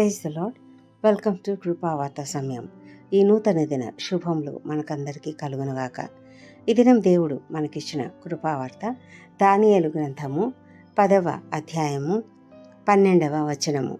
Praise the lord welcome to కృపావాత సమయం. ఈ నూతన దిన శుభములు మనకందరికీ కలుగునుగాక. ఈ దినం దేవుడు మనకిచ్చిన కృపావార్త దానియలు గ్రంథము పదవ అధ్యాయము పన్నెండవ వచనము.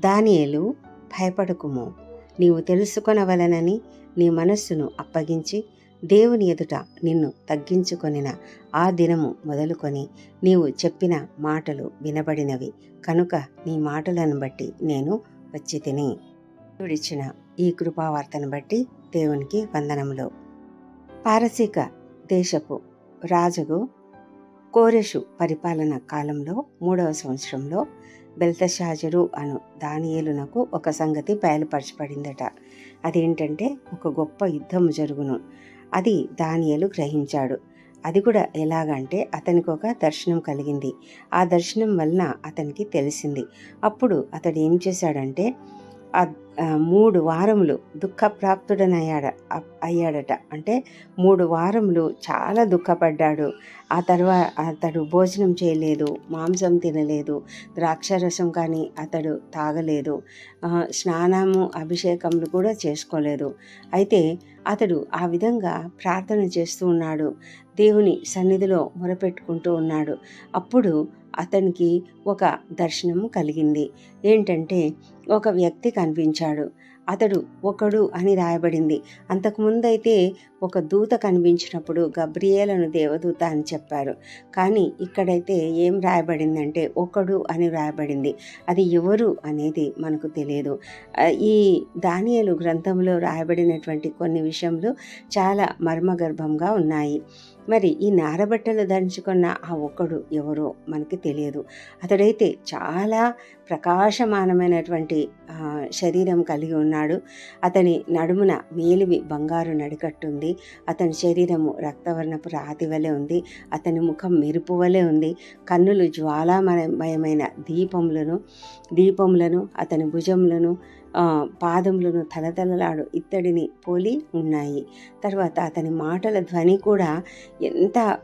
దానియలు భయపడకుము. నీవు తెలుసుకొనవలనని నీ మనస్సును అప్పగించి దేవుని ఎదుట నిన్ను తగ్గించుకొనిన ఆ దినము మొదలుకొని నీవు చెప్పిన మాటలు వినబడినవి. కనుక నీ మాటలను బట్టి నేను వచ్చి తిని దేవుడిచ్చిన ఈ కృపావార్తను బట్టి దేవునికి వందనములు. పారసీక దేశపు రాజుగు కోరెషు పరిపాలన కాలంలో మూడవ సంవత్సరంలో బెల్తషాజరు అను దానియేలునకు ఒక సంగతి బయలుపరచబడిందట. అదేంటంటే ఒక గొప్ప యుద్ధము జరుగును. అది దానియలు గ్రహించాడు. అది కూడా ఎలాగంటే అతనికి ఒక దర్శనం కలిగింది. ఆ దర్శనం వలన అతనికి తెలిసింది. అప్పుడు అతడు ఏం చేశాడంటే మూడు వారములు దుఃఖప్రాప్తుడనయ్యాడ అయ్యాడట. అంటే మూడు వారములు చాలా దుఃఖపడ్డాడు. ఆ తర్వాత అతడు భోజనం చేయలేదు మాంసం తినలేదు ద్రాక్షరసం కానీ అతడు తాగలేదు స్నానము అభిషేకములు కూడా చేసుకోలేదు. అయితే అతడు ఆ విధంగా ప్రార్థన చేస్తూ ఉన్నాడు. దేవుని సన్నిధిలో మొరపెట్టుకుంటూ ఉన్నాడు. అప్పుడు అతనికి ఒక దర్శనము కలిగింది. ఏంటంటే ఒక వ్యక్తి కనిపించాడు. అతడు ఒకడు అని రాయబడింది. అంతకుముందైతే ఒక దూత కనిపించినప్పుడు గబ్రియేలను దేవదూత అని చెప్పారు కానీ ఇక్కడైతే ఏం రాయబడిందంటే ఒకడు అని రాయబడింది. అది ఎవరు అనేది మనకు తెలియదు. ఈ దానియలు గ్రంథంలో రాయబడినటువంటి కొన్ని విషయంలో చాలా మర్మగర్భంగా ఉన్నాయి. మరి ఈ నారబట్టలు ధరించుకున్న ఆ ఒక్కడు ఎవరో మనకి తెలియదు. అతడైతే చాలా ప్రకాశమానమైనటువంటి శరీరం కలిగి ఉన్నాడు. అతని నడుమున మేలివి బంగారు నడికట్టుంది. అతని శరీరము రక్తవర్ణపు రాతి వలె ఉంది. అతని ముఖం మెరుపు వలె ఉంది. కన్నులు జ్వాలామయమైన దీపములను దీపములను అతని భుజములను పాదములను తలతలలాడు ఇత్తడిని పోలి ఉన్నాయి. తర్వాత అతని మాటల ధ్వని కూడా ఎంత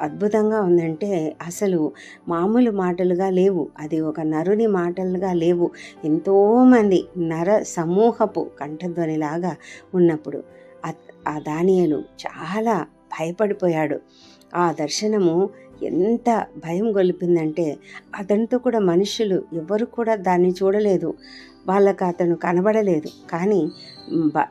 అద్భుతంగా ఉందంటే అసలు మామూలు మాటలుగా లేవు. అది ఒక నరుని మాటలుగా లేవు. ఎంతోమంది నర సమూహపు కంఠధ్వనిలాగా ఉన్నప్పుడు ఆ- ఆ దానియలు చాలా భయపడిపోయాడు. ఆ దర్శనము ఎంత భయం గొలిపిందంటే అతనితో కూడా మనుషులు ఎవరు కూడా దాన్ని చూడలేదు. వాళ్ళకు అతను కనబడలేదు. కానీ బ-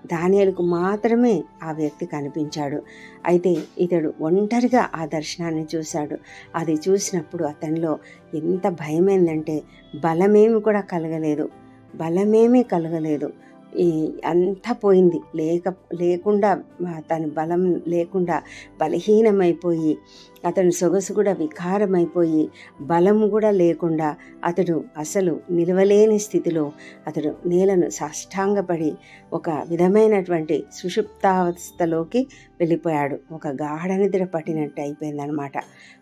మాత్రమే ఆ వ్యక్తి కనిపించాడు. అయితే ఇతడు ఒంటరిగా ఆ దర్శనాన్ని చూశాడు. అది చూసినప్పుడు అతనిలో ఎంత భయమైందంటే బలమేమి కూడా కలగలేదు. బలమేమీ కలగలేదు. ఈ అంతా పోయింది. లేక లేకుండా తను బలం లేకుండా బలహీనమైపోయి అతని సొగసు కూడా వికారమైపోయి బలము కూడా లేకుండా అతడు అసలు నిలవలేని స్థితిలో అతడు నేలను సాష్టాంగపడి ఒక విధమైనటువంటి సుషుప్తావస్థలోకి వెళ్ళిపోయాడు. ఒక గాఢ నిద్ర పట్టినట్టు అయిపోయిందనమాట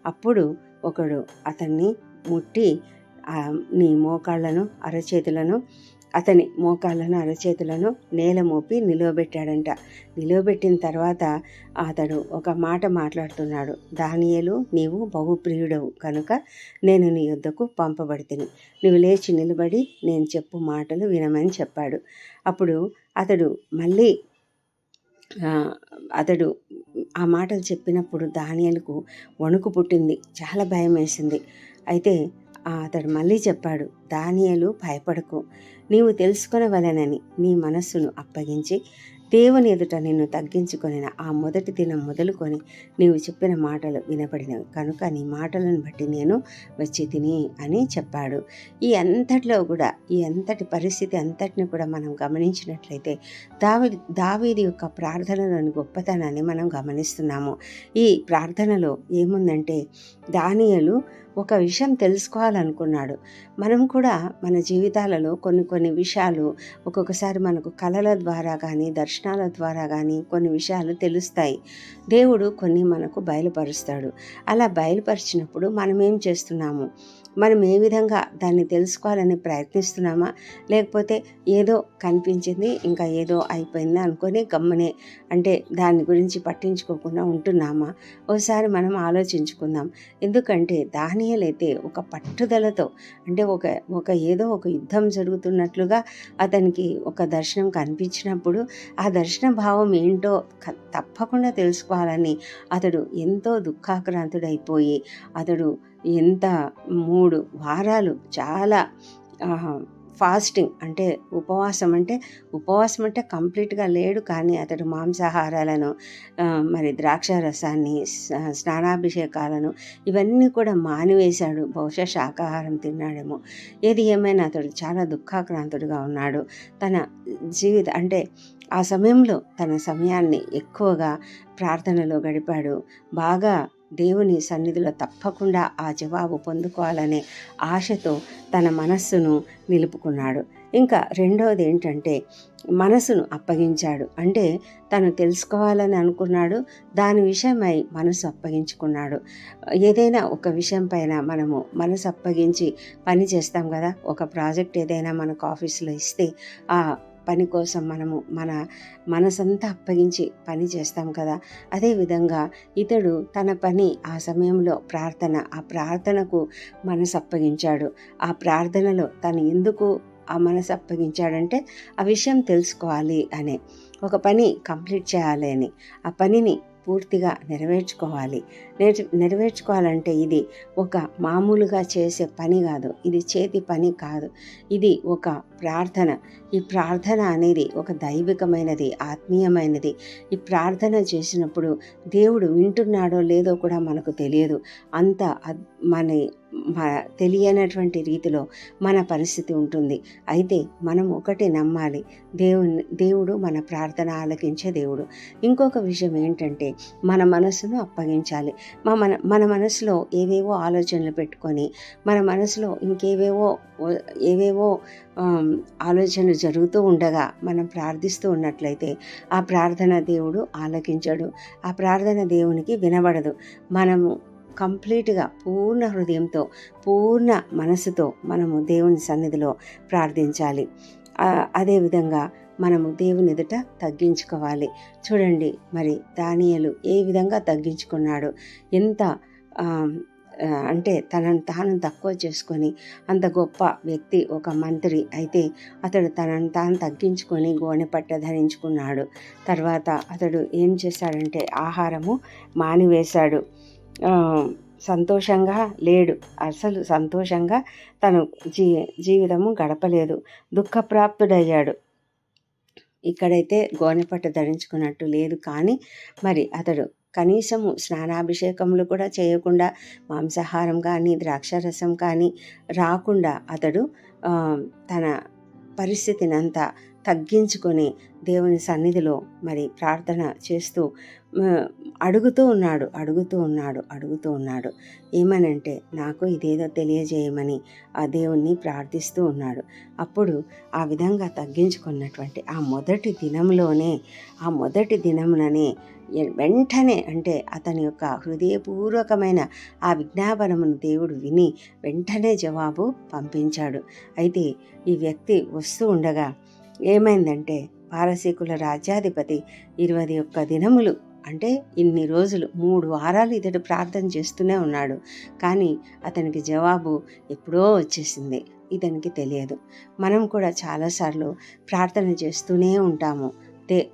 అప్పుడు ఒకడు అతన్ని ముట్టి నీ మోకాళ్ళను అరచేతులను అతని మోకాళ్ళను అరచేతులను నేల మోపి నిలువబెట్టాడంట. నిలువబెట్టిన తర్వాత అతడు ఒక మాట మాట్లాడుతున్నాడు. దానియలు నీవు బహుప్రియుడవు. కనుక నేను నీ యుద్ధకు పంపబడితిని. నువ్వు లేచి నిలబడి నేను చెప్పు మాటలు వినమని చెప్పాడు. అప్పుడు అతడు మళ్ళీ అతడు ఆ మాటలు చెప్పినప్పుడు దానియలకు వణుకు పుట్టింది. చాలా భయం వేసింది అయితే అతడు మళ్ళీ చెప్పాడు దానియలు భయపడకు. నీవు తెలుసుకొనవలెనని నీ మనస్సును అప్పగించి దేవుని ఎదుట నిన్ను తగ్గించుకొనిన ఆ మొదటి దినం మొదలుకొని నీవు చెప్పిన మాటలు వినపడినవి కనుక నీ మాటలను బట్టి నేను వచ్చి తిని అని చెప్పాడు. ఈ అంతటిలో కూడా ఈ అంతటి పరిస్థితి అంతటిని కూడా మనం గమనించినట్లయితే దావి దావీది యొక్క ప్రార్థనలోని గొప్పతనాన్ని మనం గమనిస్తున్నాము. ఈ ప్రార్థనలో ఏముందంటే దానియలు ఒక విషయం తెలుసుకోవాలనుకున్నాడు. మనం కూడా మన జీవితాలలో కొన్ని కొన్ని విషయాలు ఒక్కొక్కసారి మనకు కళల ద్వారా కానీ దర్శనాల ద్వారా కానీ కొన్ని విషయాలు తెలుస్తాయి. దేవుడు కొన్ని మనకు బయలుపరుస్తాడు. అలా బయలుపరిచినప్పుడు మనం ఏం చేస్తున్నాము? మనం ఏ విధంగా దాన్ని తెలుసుకోవాలని ప్రయత్నిస్తున్నామా? లేకపోతే ఏదో కనిపించింది ఇంకా ఏదో అయిపోయింది అనుకొని గమ్మనే అంటే దాని గురించి పట్టించుకోకుండా ఉంటున్నామా? ఒకసారి మనం ఆలోచించుకుందాం. ఎందుకంటే దానియలైతే ఒక పట్టుదలతో అంటే ఒక ఒక ఏదో ఒక యుద్ధం జరుగుతున్నట్లుగా అతనికి ఒక దర్శనం కనిపించినప్పుడు ఆ దర్శన భావం ఏంటో తప్పకుండా తెలుసుకోవాలని. అతడు ఎంతో దుఃఖాక్రాంతుడైపోయి అతడు ఎంత మూడు వారాలు చాలా ఫాస్టింగ్ అంటే ఉపవాసం అంటే ఉపవాసం అంటే కంప్లీట్గా లేడు కానీ అతడు మాంసాహారాలను మరి ద్రాక్ష రసాన్ని స్నానాభిషేకాలను ఇవన్నీ కూడా మానివేశాడు. బహుశా శాకాహారం తిన్నాడేమో. ఏది ఏమైనా అతడు చాలా దుఃఖాక్రాంతుడుగా ఉన్నాడు. తన జీవిత అంటే ఆ సమయంలో తన సమయాన్ని ఎక్కువగా ప్రార్థనలో గడిపాడు. బాగా దేవుని సన్నిధిలో తప్పకుండా ఆ జవాబు పొందుకోవాలనే ఆశతో తన మనస్సును నిలుపుకున్నాడు. ఇంకా రెండవది ఏంటంటే మనసును అప్పగించాడు. అంటే తను తెలుసుకోవాలని అనుకున్నాడు. దాని విషయమై మనసు అప్పగించుకున్నాడు. ఏదైనా ఒక విషయం పైన మనము మనసు అప్పగించి పని చేస్తాం కదా. ఒక ప్రాజెక్ట్ ఏదైనా మనకు ఆఫీస్లో ఇస్తే ఆ పని కోసం మనము మన మనసంతా అప్పగించి పని చేస్తాం కదా. అదేవిధంగా ఇతడు తన పని ఆ సమయంలో ప్రార్థన ఆ ప్రార్థనకు మనసు అప్పగించాడు. ఆ ప్రార్థనలో తను ఎందుకు ఆ మనసు అప్పగించాడంటే ఆ విషయం తెలుసుకోవాలి అనే. ఒక పని కంప్లీట్ చేయాలి అని. ఆ పనిని పూర్తిగా నెరవేర్చుకోవాలి. నెరవేర్చుకోవాలంటే ఇది ఒక మామూలుగా చేసే పని కాదు. ఇది చేతి పని కాదు. ఇది ఒక ప్రార్థన. ఈ ప్రార్థన అనేది ఒక దైవికమైనది ఆత్మీయమైనది. ఈ ప్రార్థన చేసినప్పుడు దేవుడు వింటున్నాడో లేదో కూడా మనకు తెలియదు. అంత మన తెలియనటువంటి రీతిలో మన పరిస్థితి ఉంటుంది. అయితే మనం ఒకటి నమ్మాలి. దేవుని దేవుడు మన ప్రార్థన ఆలకించే దేవుడు. ఇంకొక విషయం ఏంటంటే మన మనసును అప్పగించాలి. మన మన మనసులో ఏవేవో ఆలోచనలు పెట్టుకొని మన మనసులో ఇంకేవేవో ఏవేవో ఆలోచనలు జరుగుతూ ఉండగా మనం ప్రార్థిస్తూ ఉన్నట్లయితే ఆ ప్రార్థన దేవుడు ఆలకించడు. ఆ ప్రార్థన దేవునికి వినబడదు. మనము కంప్లీట్గా పూర్ణ హృదయంతో పూర్ణ మనసుతో మనము దేవుని సన్నిధిలో ప్రార్థించాలి. అదేవిధంగా మనము దేవుని ఎదుట తగ్గించుకోవాలి. చూడండి మరి దానియలు ఏ విధంగా తగ్గించుకున్నాడు. ఎంత అంటే తనను తాను తక్కువ చేసుకొని అంత గొప్ప వ్యక్తి ఒక మంత్రి అయితే అతడు తనను తాను తగ్గించుకొని గోనె పట్ట ధరించుకున్నాడు. తర్వాత అతడు ఏం చేశాడంటే ఆహారము మానివేశాడు. సంతోషంగా లేడు. అసలు సంతోషంగా తను జీ జీవితము గడపలేదు. దుఃఖప్రాప్తుడయ్యాడు. ఇక్కడైతే గోనెపట్టు ధరించుకున్నట్టు లేదు కానీ మరి అతడు కనీసము స్నానాభిషేకములు కూడా చేయకుండా మాంసాహారం కానీ ద్రాక్షారసం కానీ రాకుండా అతడు తన పరిస్థితినంతా తగ్గించుకొని దేవుని సన్నిధిలో మరి ప్రార్థన చేస్తూ అడుగుతూ ఉన్నాడు అడుగుతూ ఉన్నాడు అడుగుతూ ఉన్నాడు. ఏమనంటే నాకు ఇదేదో తెలియజేయమని ఆ దేవుణ్ణి ప్రార్థిస్తూ ఉన్నాడు. అప్పుడు ఆ విధంగా తగ్గించుకున్నటువంటి ఆ మొదటి దినంలోనే ఆ మొదటి దినముననే వెంటనే అంటే అతని యొక్క హృదయపూర్వకమైన ఆ విజ్ఞాపనమును దేవుడు విని వెంటనే జవాబు పంపించాడు. అయితే ఈ వ్యక్తి వస్తూ ఉండగా ఏమైందంటే పారసీకుల రాజ్యాధిపతి ఇరవై ఒక్క దినములు అంటే ఇన్ని రోజులు మూడు వారాలు ఇతడు ప్రార్థన చేస్తూనే ఉన్నాడు. కానీ అతనికి జవాబు ఎప్పుడో వచ్చేసింది. ఇతనికి తెలియదు. మనం కూడా చాలాసార్లు ప్రార్థన చేస్తూనే ఉంటాము.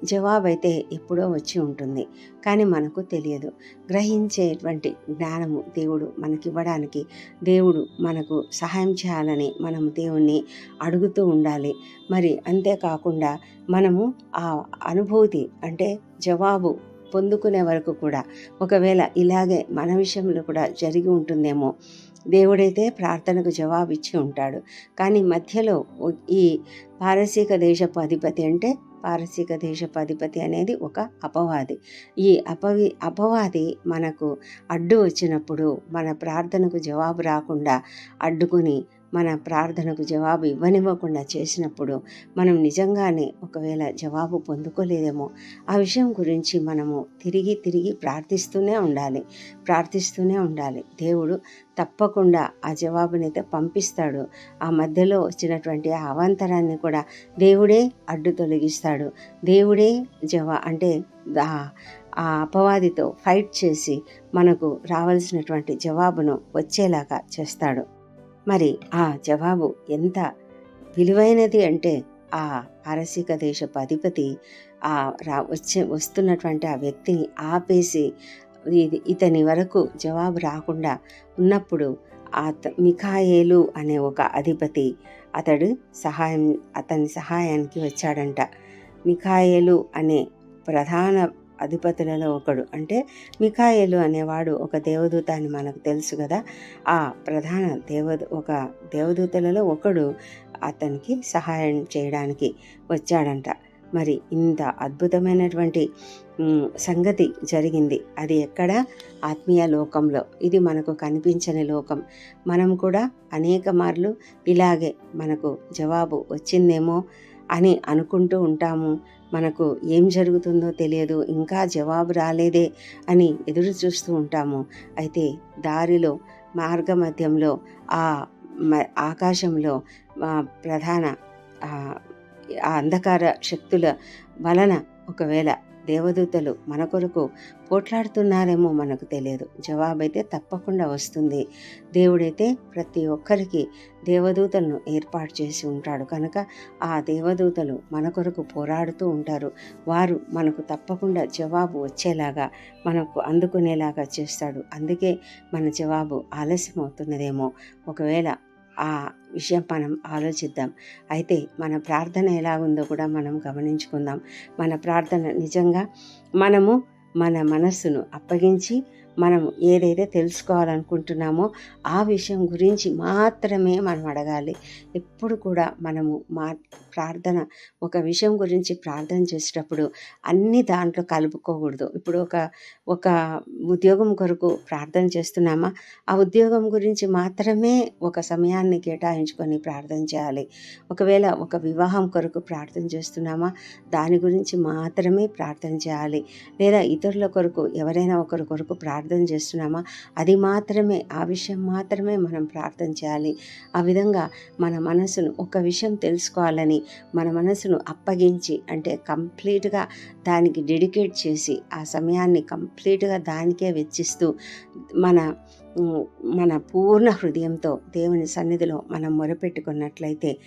జవాబైతే ఎప్పుడో వచ్చి ఉంటుంది. కానీ మనకు తెలియదు. గ్రహించేటువంటి జ్ఞానము దేవుడు మనకివ్వడానికి దేవుడు మనకు సహాయం చేయాలని మనము దేవుణ్ణి అడుగుతూ ఉండాలి. మరి అంతేకాకుండా మనము ఆ అనుభూతి అంటే జవాబు పొందుకునే వరకు కూడా ఒకవేళ ఇలాగే మన విషయంలో కూడా జరిగి ఉంటుందేమో దేవుడైతే ప్రార్థనకు జవాబిచ్చి ఉంటాడు. కానీ మధ్యలో ఈ పారసీక దేశపు అధిపతి అంటే పారసీక దేశపు అధిపతి అనేది ఒక అపవాది. ఈ అపవి అపవాది మనకు అడ్డు వచ్చినప్పుడు మన ప్రార్థనకు జవాబు రాకుండా అడ్డుకుని మన ప్రార్థనకు జవాబు ఇవ్వనివ్వకుండా చేసినప్పుడు మనం నిజంగానే ఒకవేళ జవాబు పొందుకోలేదేమో ఆ విషయం గురించి మనము తిరిగి తిరిగి ప్రార్థిస్తూనే ఉండాలి ప్రార్థిస్తూనే ఉండాలి. దేవుడు తప్పకుండా ఆ జవాబునైతే పంపిస్తాడు. ఆ మధ్యలో వచ్చినటువంటి ఆ అవాంతరాన్ని కూడా దేవుడే అడ్డు తొలగిస్తాడు. దేవుడే జవా అంటే ఆ అపవాదితో ఫైట్ చేసి మనకు రావాల్సినటువంటి జవాబును వచ్చేలాగా చేస్తాడు. మరి ఆ జవాబు ఎంత విలువైనది అంటే ఆ పారసీక దేశపు అధిపతి ఆ రా వచ్చే వస్తున్నటువంటి ఆ వ్యక్తిని ఆపేసి ఇది ఇతని వరకు జవాబు రాకుండా ఉన్నప్పుడు ఆ మిఖాయేలు అనే ఒక అధిపతి అతడు సహాయం అతని సహాయానికి వచ్చాడంట. మిఖాయేలు అనే ప్రధాన అధిపతులలో ఒకడు. అంటే మిఖాయేలు అనేవాడు ఒక దేవదూత అని మనకు తెలుసు కదా. ఆ ప్రధాన దేవ ఒక దేవదూతలలో ఒకడు అతనికి సహాయం చేయడానికి వచ్చాడంట. మరి ఇంత అద్భుతమైనటువంటి సంగతి జరిగింది. అది ఎక్కడ? ఆత్మీయ లోకంలో. ఇది మనకు కనిపించని లోకం. మనం కూడా అనేక మార్లు ఇలాగే మనకు జవాబు వచ్చిందేమో అని అనుకుంటూ ఉంటాము. మనకు ఏం జరుగుతుందో తెలియదు. ఇంకా జవాబు రాలేదే అని ఎదురు చూస్తూ ఉంటాము. అయితే దారిలో మార్గ మధ్యంలో ఆ ఆకాశంలో ప్రధాన ఆ అంధకార శక్తుల వలన ఒకవేళ దేవదూతలు మన కొరకు పోట్లాడుతున్నారేమో మనకు తెలియదు. జవాబైతే తప్పకుండా వస్తుంది. దేవుడైతే ప్రతి ఒక్కరికి దేవదూతలను ఏర్పాటు చేసి ఉంటాడు. కనుక ఆ దేవదూతలు మన కొరకు పోరాడుతూ ఉంటారు. వారు మనకు తప్పకుండా జవాబు వచ్చేలాగా మనకు అందుకునేలాగా చేస్తాడు. అందుకే మన జవాబు ఆలస్యం అవుతున్నదేమో ఒకవేళ ఆ విషయం మనం ఆలోచిద్దాం. అయితే మన ప్రార్థన ఎలా ఉందో కూడా మనం గమనించుకుందాం. మన ప్రార్థన నిజంగా మనము మన మనస్సును అప్పగించి మనం ఏదైతే తెలుసుకోవాలనుకుంటున్నామో ఆ విషయం గురించి మాత్రమే మనం అడగాలి. ఎప్పుడు కూడా మనము మా ప్రార్థన ఒక విషయం గురించి ప్రార్థన చేసేటప్పుడు అన్ని దాంట్లో కలుపుకోకూడదు. ఇప్పుడు ఒక ఒక ఉద్యోగం కొరకు ప్రార్థన చేస్తున్నామా? ఆ ఉద్యోగం గురించి మాత్రమే ఒక సమయాన్ని కేటాయించుకొని ప్రార్థన చేయాలి. ఒకవేళ ఒక వివాహం కొరకు ప్రార్థన చేస్తున్నామా? దాని గురించి మాత్రమే ప్రార్థన చేయాలి. లేదా ఇతరుల కొరకు ఎవరైనా ఒకరి కొరకు ప్రార్థన చేస్తున్నామా? అది మాత్రమే ఆ విషయం మాత్రమే మనం ప్రార్థన చేయాలి. ఆ విధంగా మన మనసును ఒక విషయం తెలుసుకోవాలని మన మనసును అప్పగించి అంటే కంప్లీట్గా దానికి డెడికేట్ చేసి ఆ సమయాన్ని కంప్లీట్గా దానికే వెచ్చిస్తూ మన మన పూర్ణ హృదయంతో దేవుని సన్నిధిలో మనం మొరపెట్టుకున్నట్లయితే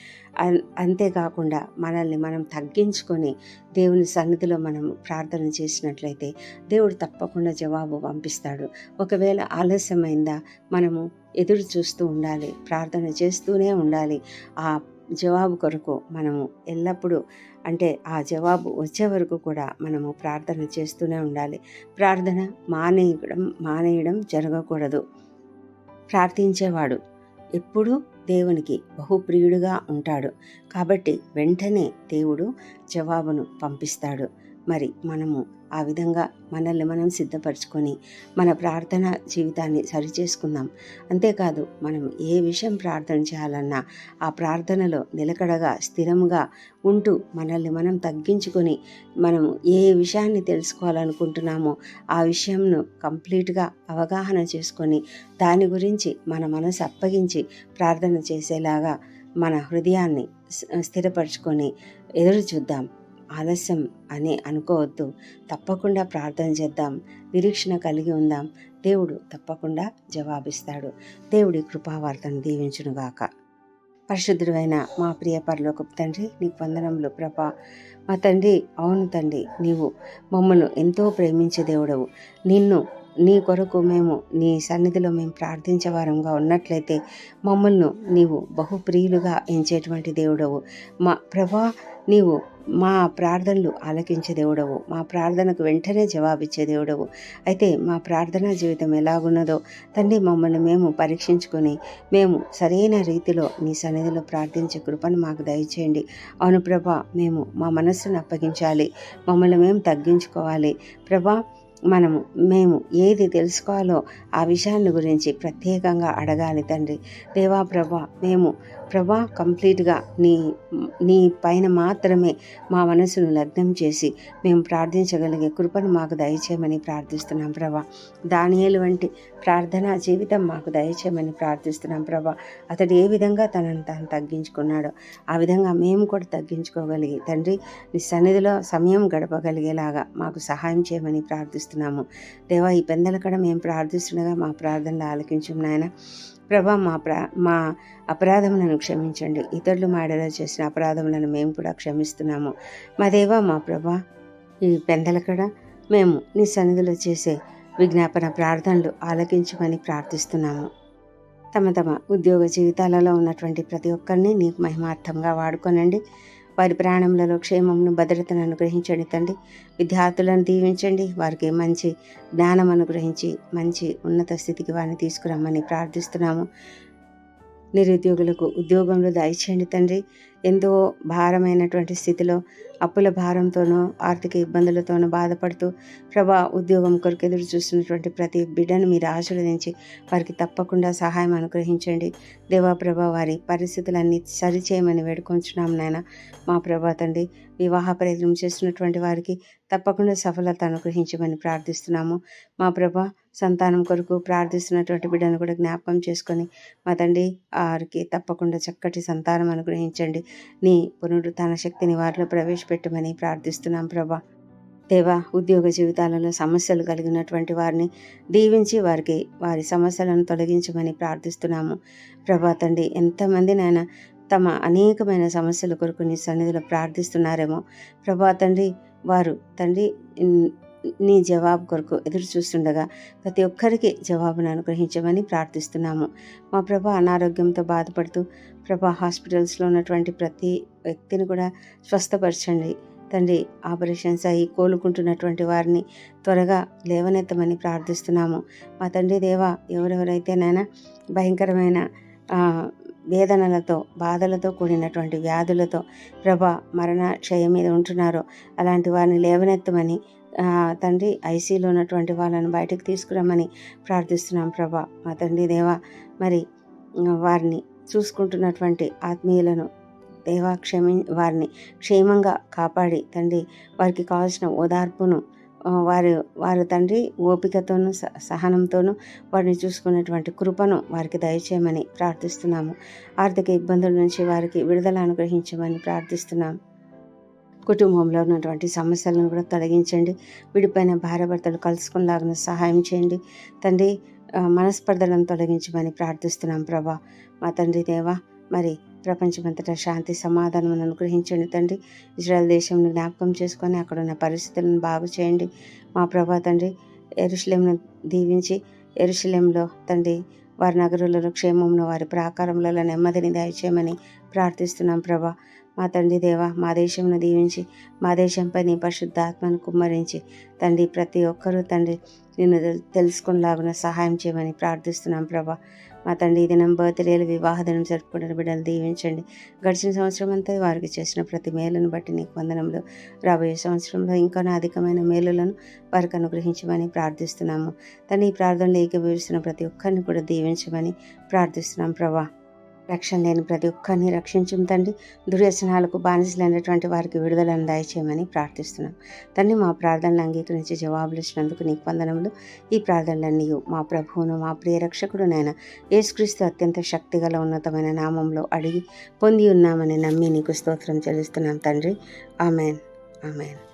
అంతేకాకుండా మనల్ని మనం తగ్గించుకొని దేవుని సన్నిధిలో మనం ప్రార్థన చేసినట్లయితే దేవుడు తప్పకుండా జవాబు పంపిస్తాడు. ఒకవేళ ఆలస్యమైందా మనము ఎదురు చూస్తూ ఉండాలి ప్రార్థన చేస్తూనే ఉండాలి. ఆ జవాబు కొరకు మనము ఎల్లప్పుడూ అంటే ఆ జవాబు వచ్చే వరకు కూడా మనము ప్రార్థన చేస్తూనే ఉండాలి. ప్రార్థన మానేయడం మానేయడం జరగకూడదు. ప్రార్థించేవాడు ఎప్పుడూ దేవునికి బహుప్రియుడుగా ఉంటాడు. కాబట్టి వెంటనే దేవుడు జవాబును పంపిస్తాడు. మరి మనము ఆ విధంగా మనల్ని మనం సిద్ధపరచుకొని మన ప్రార్థన జీవితాన్ని సరిచేసుకుందాం. అంతేకాదు మనం ఏ విషయం ప్రార్థన చేయాలన్నా ఆ ప్రార్థనలో నిలకడగా స్థిరంగా ఉంటూ మనల్ని మనం తగ్గించుకొని మనం ఏ విషయాన్ని తెలుసుకోవాలనుకుంటున్నామో ఆ విషయంను కంప్లీట్గా అవగాహన చేసుకొని దాని గురించి మన మనసు అప్పగించి ప్రార్థన చేసేలాగా మన హృదయాన్ని స్థిరపరచుకొని ఎదురు చూద్దాం. ఆలస్యం అని అనుకోవద్దు. తప్పకుండా ప్రార్థన చేద్దాం. నిరీక్షణ కలిగి ఉందాం. దేవుడు తప్పకుండా జవాబిస్తాడు. దేవుడి కృపావార్తను దీవించునుగాక. పరిశుద్ధుడైన మా ప్రియ పరలోకపు తండ్రి నీ వందనములు ప్రభా. మా తండ్రి అవును తండ్రి నీవు మమ్మల్ని ఎంతో ప్రేమించే దేవుడవు. నిన్ను నీ కొరకు మేము నీ సన్నిధిలో మేము ప్రార్థించే వారంగా ఉన్నట్లయితే మమ్మల్ని నీవు బహుప్రియులుగా ఎంచేటువంటి దేవుడవు. మా ప్రభా నీవు మా ప్రార్థనలు ఆలకించే దేవుడవు. మా ప్రార్థనకు వెంటనే జవాబిచ్చే దేవుడవు. అయితే మా ప్రార్థనా జీవితం ఎలాగున్నదో తండ్రి మమ్మల్ని మేము పరీక్షించుకొని మేము సరైన రీతిలో నీ సన్నిధిలో ప్రార్థించే కృపను మాకు దయచేయండి. అవును ప్రభా మేము మా మనస్సును అప్పగించాలి. మమ్మల్ని మేము తగ్గించుకోవాలి. ప్రభా మనము మేము ఏది తెలుసుకోవాలో ఆ విషయాన్ని గురించి ప్రత్యేకంగా అడగాలి తండ్రి. దేవా ప్రభా మేము ప్రభా కంప్లీట్గా నీ నీ పైన మాత్రమే మా మనసును లగ్నం చేసి మేము ప్రార్థించగలిగే కృపను మాకు దయచేయమని ప్రార్థిస్తున్నాం ప్రభా. దానియేలు వంటి ప్రార్థనా జీవితం మాకు దయచేయమని ప్రార్థిస్తున్నాం ప్రభా. అతడు ఏ విధంగా తనను తాను తగ్గించుకున్నాడో ఆ విధంగా మేము కూడా తగ్గించుకోగలిగి తండ్రి నీ సన్నిధిలో సమయం గడపగలిగేలాగా మాకు సహాయం చేయమని ప్రార్థిస్తున్నాము. దేవా ఈ పెందలకడ మేము ప్రార్థిస్తుండగా మా ప్రార్థనలు ఆలకించం నాయన. ప్రభా మా ప్రా మా అపరాధములను క్షమించండి. ఇతరులు మాడలో చేసిన అపరాధములను మేము కూడా క్షమిస్తున్నాము. మా దేవా మా ప్రభా ఈ పెందలకడ మేము నీ సన్నిధిలో చేసే విజ్ఞాపన ప్రార్థనలు ఆలకించమని ప్రార్థిస్తున్నాము. తమ తమ ఉద్యోగ జీవితాలలో ఉన్నటువంటి ప్రతి ఒక్కరిని నీకు మహిమార్థంగా వాడుకోనండి. వారి ప్రాణములలో క్షేమమును భద్రతను అనుగ్రహించండి తండ్రి. విద్యార్థులను దీవించండి. వారికి మంచి జ్ఞానం అనుగ్రహించి మంచి ఉన్నత స్థితికి వారిని తీసుకురమ్మని ప్రార్థిస్తున్నాము. నిరుద్యోగులకు ఉద్యోగంలో దయచేయండి తండ్రి. ఎంతో భారమైనటువంటి స్థితిలో అప్పుల భారంతోనో ఆర్థిక ఇబ్బందులతోనూ బాధపడుతూ ప్రభా ఉద్యోగం కొరకు ఎదురు చూస్తున్నటువంటి ప్రతి బిడ్డను మీరు ఆశీర్వదించి వారికి తప్పకుండా సహాయం అనుగ్రహించండి. దేవా ప్రభా వారి పరిస్థితులన్నీ సరిచేయమని వేడుకొంచున్నాం నాయన. మా ప్రభా తండ్రి వివాహ ప్రయత్నం చేస్తున్నటువంటి వారికి తప్పకుండా సఫలత అనుగ్రహించమని ప్రార్థిస్తున్నాము. మా ప్రభా సంతానం కొరకు ప్రార్థిస్తున్నటువంటి బిడ్డను కూడా జ్ఞాపకం చేసుకొని మా తండ్రి వారికి తప్పకుండా చక్కటి సంతానం అనుగ్రహించండి. నీ పునరుత్న శక్తిని వారిలో ప్రవేశపెట్టమని ప్రార్థిస్తున్నాం ప్రభా. దేవా ఉద్యోగ జీవితాలలో సమస్యలు కలిగినటువంటి వారిని దీవించి వారికి వారి సమస్యలను తొలగించమని ప్రార్థిస్తున్నాము. ప్రభా తండ్రి ఎంతమంది నాయన తమ అనేకమైన సమస్యల కొరకు నీ సన్నిధిలో ప్రార్థిస్తున్నారేమో. ప్రభా తండ్రి వారు తండ్రి నీ జవాబు కొరకు ఎదురు చూస్తుండగా ప్రతి ఒక్కరికి జవాబును అనుగ్రహించమని ప్రార్థిస్తున్నాము. మా ప్రభ అనారోగ్యంతో బాధపడుతూ ప్రభా హాస్పిటల్స్లో ఉన్నటువంటి ప్రతి వ్యక్తిని కూడా స్వస్థపరచండి. తండ్రి ఆపరేషన్స్ అయ్యి కోలుకుంటున్నటువంటి వారిని త్వరగా లేవనెత్తమని ప్రార్థిస్తున్నాము. మా తండ్రి దేవ ఎవరెవరైతే నైనా భయంకరమైన వేదనలతో బాధలతో కూడినటువంటి వ్యాధులతో ప్రభా మరణ క్షయం మీద ఉంటున్నారో అలాంటి వారిని లేవనెత్తమని తండ్రి ఐసీలో ఉన్నటువంటి వాళ్ళని బయటకు తీసుకురమ్మని ప్రార్థిస్తున్నాం ప్రభా. మా తండ్రి దేవా మరి వారిని చూసుకుంటున్నటువంటి ఆత్మీయులను దేవా క్షమి వారిని క్షేమంగా కాపాడి తండ్రి వారికి కావాల్సిన ఓదార్పును వారు వారి తండ్రి ఓపికతోనూ సహనంతోనూ వారిని చూసుకునేటువంటి కృపను వారికి దయచేయమని ప్రార్థిస్తున్నాము. ఆర్థిక ఇబ్బందుల నుంచి వారికి విడుదల అనుగ్రహించమని ప్రార్థిస్తున్నాము కుటుంబంలో ఉన్నటువంటి సమస్యలను కూడా తొలగించండి. విడిపోయిన భార్యాభర్తలు కలుసుకునేలాగా సహాయం చేయండి. తండ్రి మనస్పర్ధలను తొలగించమని ప్రార్థిస్తున్నాం ప్రభా. మా తండ్రి దేవా మరి ప్రపంచమంతటా శాంతి సమాధానం అనుగ్రహించండి తండ్రి. ఇజ్రాయల్ దేశంను జ్ఞాపకం చేసుకొని అక్కడ ఉన్న పరిస్థితులను బాగు చేయండి. మా ప్రభా తండ్రి ఎరుశలేంను దీవించి ఎరుశలేంలో తండ్రి వారి నగరులలో క్షేమంలో వారి ప్రాకారంలో నెమ్మదిని దయచేయమని ప్రార్థిస్తున్నాం ప్రభా. మా తండ్రి దేవ మా దేశంను దీవించి మా దేశంపై నీ పరిశుద్ధాత్మను కుమ్మరించి తండ్రి ప్రతి ఒక్కరూ తండ్రి నిన్ను తెలుసుకునేలాగున సహాయం చేయమని ప్రార్థిస్తున్నాం ప్రభా. మా తండ్రి దినం బర్త్డేలు వివాహ దినం జరుపుకుంటున్న బిడ్డలు దీవించండి. గడిచిన సంవత్సరం అంతా వారికి చేసిన ప్రతి మేలును బట్టి నీకు వందనంలో రాబోయే సంవత్సరంలో ఇంకా అధికమైన మేలులను వారికి అనుగ్రహించమని ప్రార్థిస్తున్నాము. తను ఈ ప్రార్థనలు ఏకీభవిస్తున్న ప్రతి ఒక్కరిని కూడా దీవించమని ప్రార్థిస్తున్నాం ప్రభా. రక్షణ లేని ప్రతి ఒక్కరిని రక్షించం తండ్రి. దుర్వ్యసనాలకు బానిసలైనటువంటి వారికి విడుదలను దయచేయమని ప్రార్థిస్తున్నాం. తండ్రి మా ప్రార్థనలు అంగీకరించి జవాబులు ఇచ్చినందుకు నీకు వందనములు. ఈ ప్రార్థనలన్నీ మా ప్రభువును మా ప్రియ రక్షకుడునైనా యేసుక్రీస్తు అత్యంత శక్తిగల ఉన్నతమైన నామంలో అడిగి పొంది ఉన్నామని నమ్మి నీకు స్తోత్రం చెల్లిస్తున్నాం తండ్రి. ఆమెన్. ఆమెన్.